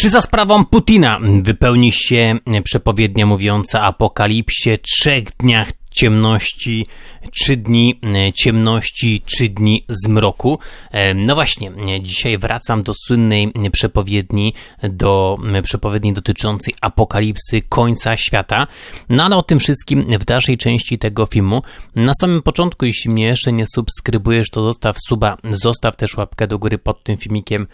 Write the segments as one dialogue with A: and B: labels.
A: Czy za sprawą Putina wypełni się przepowiednia mówiąca apokalipsie, trzech dniach ciemności, trzy dni ciemności, trzy dni zmroku? No właśnie, dzisiaj wracam do słynnej przepowiedni, do przepowiedni dotyczącej apokalipsy, końca świata. No ale o tym wszystkim w dalszej części tego filmu. Na samym początku, jeśli mnie jeszcze nie subskrybujesz, to zostaw suba, zostaw też łapkę do góry pod tym filmikiem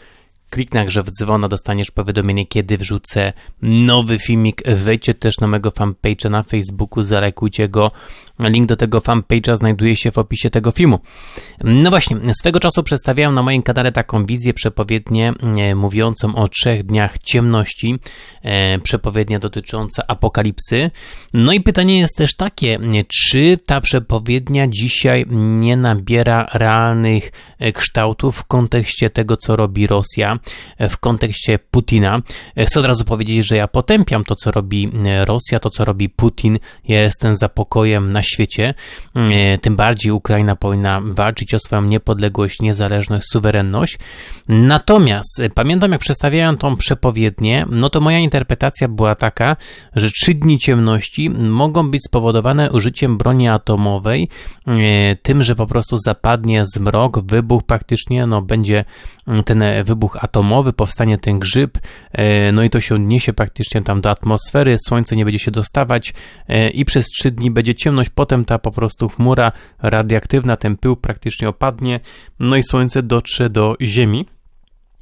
A: Kliknij że w dzwona, dostaniesz powiadomienie, kiedy wrzucę nowy filmik. Wejdźcie też na mojego fanpage'a na Facebooku, zalekujcie go. Link do tego fanpage'a znajduje się w opisie tego filmu. No właśnie, swego czasu przedstawiałem na moim kanale taką wizję przepowiednię e, mówiącą o trzech dniach ciemności, e, przepowiednia dotycząca apokalipsy. No i pytanie jest też takie, czy ta przepowiednia dzisiaj nie nabiera realnych e, kształtów w kontekście tego, co robi Rosja, w kontekście Putina. Chcę od razu powiedzieć, że ja potępiam to, co robi Rosja, to, co robi Putin. Ja jestem za pokojem na świecie. Tym bardziej Ukraina powinna walczyć o swoją niepodległość, niezależność, suwerenność. Natomiast pamiętam, jak przedstawiałem tą przepowiednię, no to moja interpretacja była taka, że trzy dni ciemności mogą być spowodowane użyciem broni atomowej, tym, że po prostu zapadnie zmrok, wybuch praktycznie, no będzie ten wybuch atomowy, powstanie ten grzyb, e, no i to się odniesie praktycznie tam do atmosfery, słońce nie będzie się dostawać e, i przez trzy dni będzie ciemność, potem ta po prostu chmura radioaktywna, ten pył praktycznie opadnie, no i słońce dotrze do Ziemi.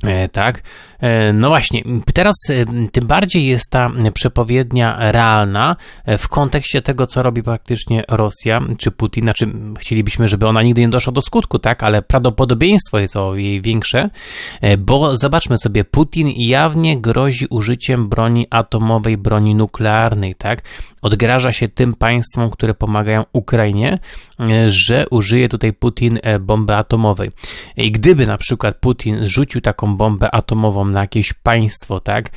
A: E, tak, e, no właśnie, teraz e, tym bardziej jest ta przepowiednia realna w kontekście tego, co robi praktycznie Rosja czy Putin. Znaczy, chcielibyśmy, żeby ona nigdy nie doszła do skutku, tak, ale prawdopodobieństwo jest o jej większe, bo zobaczmy sobie, Putin jawnie grozi użyciem broni atomowej, broni nuklearnej, tak, odgraża się tym państwom, które pomagają Ukrainie, że użyje tutaj Putin bomby atomowej. I gdyby na przykład Putin rzucił taką bombę atomową na jakieś państwo, tak,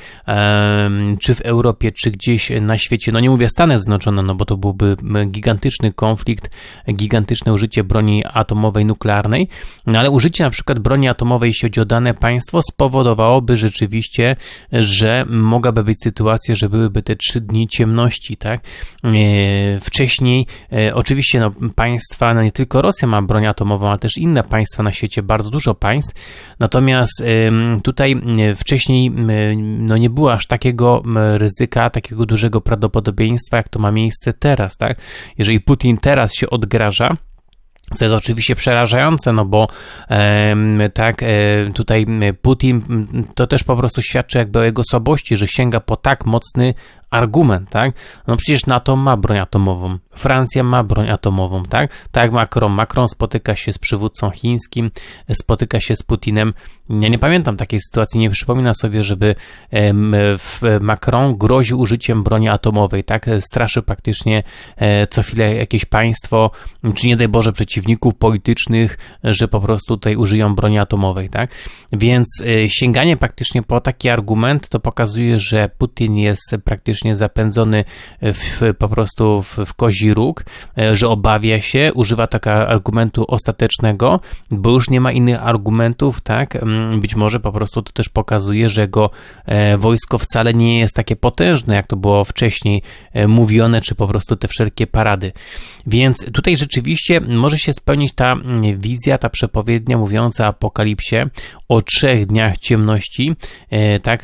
A: czy w Europie, czy gdzieś na świecie, no nie mówię Stany Zjednoczone, no bo to byłby gigantyczny konflikt, gigantyczne użycie broni atomowej, nuklearnej, no ale użycie na przykład broni atomowej, jeśli chodzi o dane państwo, spowodowałoby rzeczywiście, że mogłaby być sytuacja, że byłyby te trzy dni ciemności, tak. E, wcześniej, e, oczywiście, no państwa, no nie tylko Rosja ma broń atomową, ale też inne państwa na świecie, bardzo dużo państw, natomiast Tutaj wcześniej no nie było aż takiego ryzyka, takiego dużego prawdopodobieństwa, jak to ma miejsce teraz, tak? Jeżeli Putin teraz się odgraża, co jest oczywiście przerażające, no bo e, tak, e, tutaj Putin to też po prostu świadczy jakby o jego słabości, że sięga po tak mocny argument, tak? No przecież NATO ma broń atomową, Francja ma broń atomową, tak? Tak Macron. Macron spotyka się z przywódcą chińskim, spotyka się z Putinem. Ja nie pamiętam takiej sytuacji, nie przypomina sobie, żeby Macron groził użyciem broni atomowej, tak? Straszy praktycznie e, co chwilę jakieś państwo, czy nie daj Boże przeciwników politycznych, że po prostu tutaj użyją broni atomowej, tak? Więc e, sięganie praktycznie po taki argument to pokazuje, że Putin jest praktycznie zapędzony w, po prostu w, w kozi róg, e, że obawia się, używa takiego argumentu ostatecznego, bo już nie ma innych argumentów, tak? Mm, być może po prostu to też pokazuje, że jego e, wojsko wcale nie jest takie potężne, jak to było wcześniej e, mówione, czy po prostu te wszelkie parady. Więc tutaj rzeczywiście może się spełnić ta mm, wizja, ta przepowiednia mówiąca o apokalipsie, o trzech dniach ciemności, tak,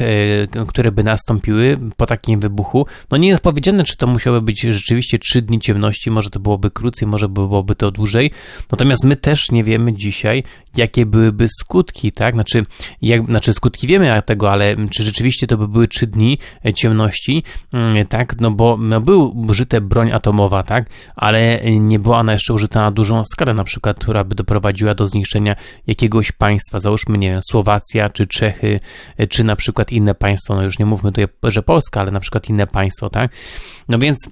A: które by nastąpiły po takim wybuchu. No nie jest powiedziane, czy to musiały być rzeczywiście trzy dni ciemności, ciemności, może to byłoby krócej, może byłoby to dłużej. Natomiast my też nie wiemy dzisiaj, jakie byłyby skutki, tak? Znaczy, jak, znaczy skutki wiemy tego, ale czy rzeczywiście to by były trzy dni e, ciemności, mm, tak? No bo no, był użyte broń atomowa, tak? Ale nie była ona jeszcze użyta na dużą skalę, na przykład, która by doprowadziła do zniszczenia jakiegoś państwa, załóżmy, nie wiem, Słowacja, czy Czechy, e, czy na przykład inne państwo, no już nie mówmy tutaj, że Polska, ale na przykład inne państwo, tak? No więc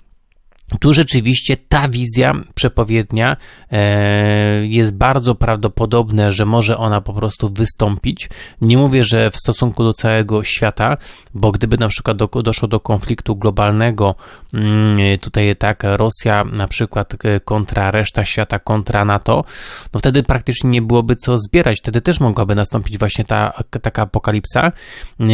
A: tu rzeczywiście ta wizja przepowiednia e, jest bardzo prawdopodobne, że może ona po prostu wystąpić. Nie mówię, że w stosunku do całego świata, bo gdyby na przykład do, doszło do konfliktu globalnego, mm, tutaj tak, Rosja na przykład e, kontra reszta świata, kontra NATO, no wtedy praktycznie nie byłoby co zbierać. Wtedy też mogłaby nastąpić właśnie ta taka apokalipsa, e,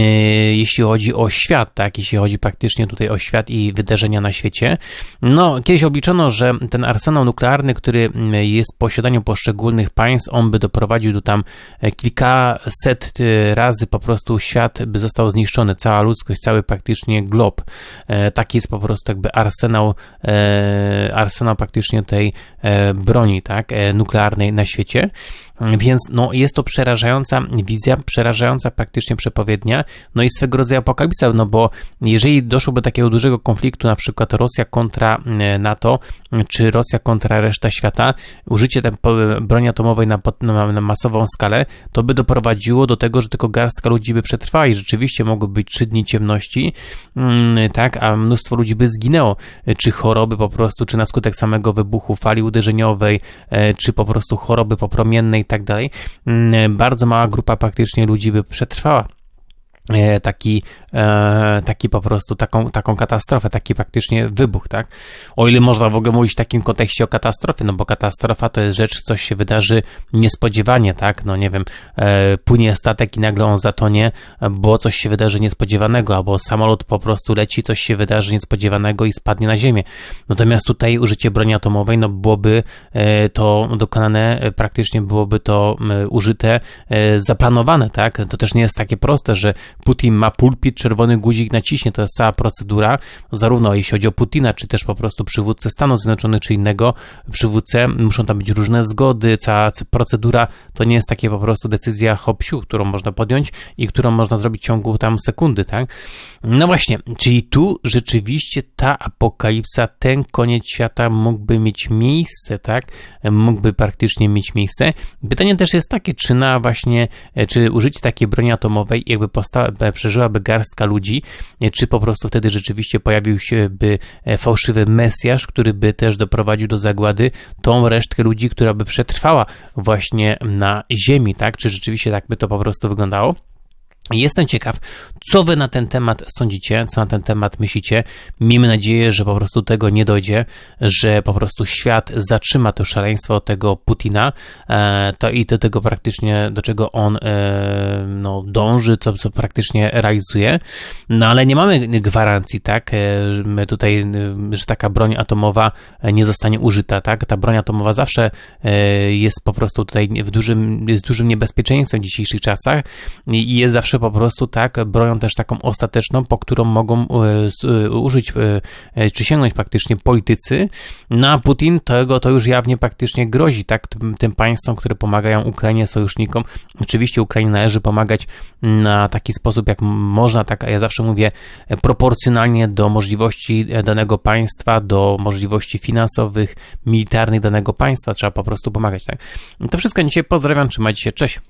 A: jeśli chodzi o świat, tak, jeśli chodzi praktycznie tutaj o świat i wydarzenia na świecie. No, kiedyś obliczono, że ten arsenał nuklearny, który jest w posiadaniu poszczególnych państw, on by doprowadził do tam e, kilkaset e, razy po prostu świat by został zniszczony, cała ludzkość, cały praktycznie glob. E, taki jest po prostu jakby arsenał, arsenał praktycznie tej broni, tak, nuklearnej na świecie. Więc no, jest to przerażająca wizja, przerażająca praktycznie przepowiednia, no i swego rodzaju apokalipsa, no bo jeżeli doszłoby do takiego dużego konfliktu, na przykład Rosja kontra e, NATO, czy Rosja kontra reszta świata, użycie tej broni atomowej na, na, na, masową skalę, to by doprowadziło do tego, że tylko garstka ludzi by przetrwała i rzeczywiście mogły być trzy dni ciemności, mm, tak, a mnóstwo ludzi by zginęło, czy choroby po prostu, czy na skutek samego wybuchu fali uderzeniowej, e, czy po prostu choroby popromiennej i tak dalej, mm, bardzo mała grupa praktycznie ludzi by przetrwała. E, taki, taki po prostu taką, taką katastrofę, taki faktycznie wybuch, tak? O ile można w ogóle mówić w takim kontekście o katastrofie, no bo katastrofa to jest rzecz, coś się wydarzy niespodziewanie, tak? No nie wiem, e, płynie statek i nagle on zatonie, bo coś się wydarzy niespodziewanego, albo samolot po prostu leci, coś się wydarzy niespodziewanego i spadnie na ziemię. Natomiast tutaj użycie broni atomowej, no byłoby to dokonane, praktycznie byłoby to użyte, zaplanowane, tak? To też nie jest takie proste, że Putin ma pulpit, czerwony guzik naciśnie, to jest cała procedura, zarówno jeśli chodzi o Putina, czy też po prostu przywódcę Stanów Zjednoczonych, czy innego przywódcę, muszą tam być różne zgody, cała procedura to nie jest takie po prostu decyzja hop którą można podjąć i którą można zrobić w ciągu tam sekundy, tak? No właśnie, czyli tu rzeczywiście ta apokalipsa, ten koniec świata mógłby mieć miejsce, tak? Mógłby praktycznie mieć miejsce. Pytanie też jest takie, czy na właśnie, czy użycie takiej broni atomowej jakby powstała przeżyłaby garstka ludzi, czy po prostu wtedy rzeczywiście pojawił się by e, fałszywy Mesjasz, który by też doprowadził do zagłady tą resztkę ludzi, która by przetrwała właśnie na ziemi, tak? Czy rzeczywiście tak by to po prostu wyglądało? Jestem ciekaw, co wy na ten temat sądzicie, co na ten temat myślicie. Miejmy nadzieję, że po prostu tego nie dojdzie, że po prostu świat zatrzyma to szaleństwo tego Putina e, to i do tego praktycznie, do czego on e, no, dąży, co, co praktycznie realizuje. No ale nie mamy gwarancji, tak, e, my tutaj, że taka broń atomowa nie zostanie użyta, tak. Ta broń atomowa zawsze jest po prostu tutaj w dużym, jest dużym niebezpieczeństwem w dzisiejszych czasach i jest zawsze po prostu tak bronią też taką ostateczną, po którą mogą e, e, użyć e, czy sięgnąć praktycznie politycy. Na no, Putin tego to już jawnie praktycznie grozi, tak, tym, tym państwom, które pomagają Ukrainie, sojusznikom. Oczywiście Ukrainie należy pomagać na taki sposób, jak można, tak, a ja zawsze mówię, proporcjonalnie do możliwości danego państwa, do możliwości finansowych, militarnych danego państwa, trzeba po prostu pomagać, tak. To wszystko dzisiaj, pozdrawiam, trzymajcie się, cześć.